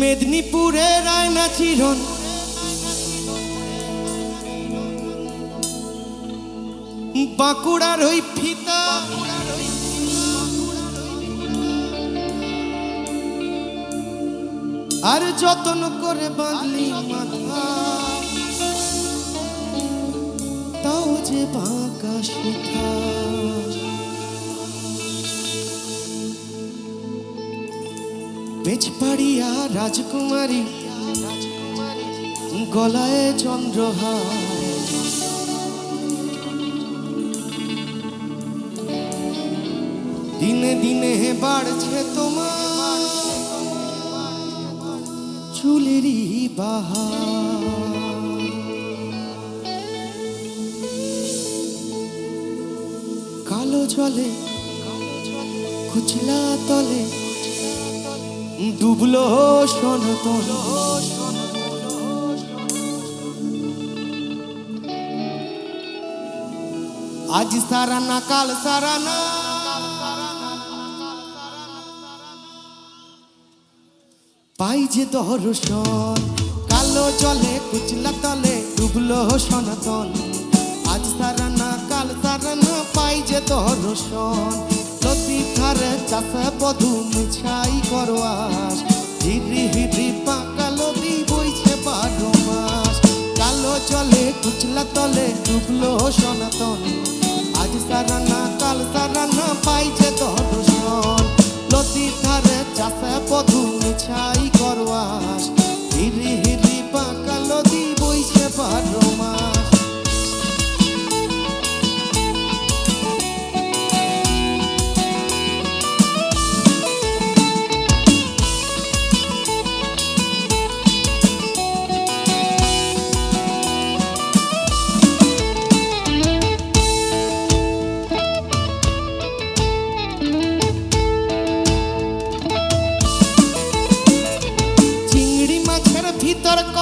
মেদিনীপুরের রায়না চিরন বাঁকুড়ার ওই ফিতা। আর যতন করে বাঁধলি মাথা, তাও যে বাঁকা সুখা বেচপাড়িয়া রাজকুমারী। গলায় চন্দ্রহার। দিনে দিনে বাড়ছে তোমার চুলেরই বাহার। কালো জলে কুচলা তলে ডুবলো সনতন। আজ সারা না কাল সারা না পাই যে দর্শন, কালো জলে, কুচলা তলে ডুবলো সনাতন। আজ সারা না কাল সারা না পাই যে দর্শন লতি ধারে চাষে বধু মিছাই করোয়াস হিরি হিরি পাকা লদি বইছে বারো মাস। কালো জলে কুচলা তলে ডুবলো সনাতন। আজ সারা না, কাল সারা না পাই যে দর্শন। লতি ধারে চাষে বধু মিছাই করোয়াস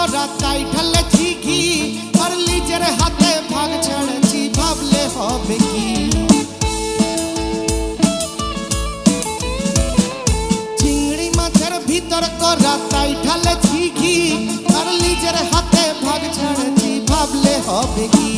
করা তাই ঢালেছি ঘি আর নিজের হাতে ভাগ ছেড়েছি, ভাবলে হবে কি? চিংড়ি মাছের ভিতর করা তাই ঢালেছি ঘি আর নিজের হাতে ভাগ ছেড়েছি, ভাবলে হবে কি?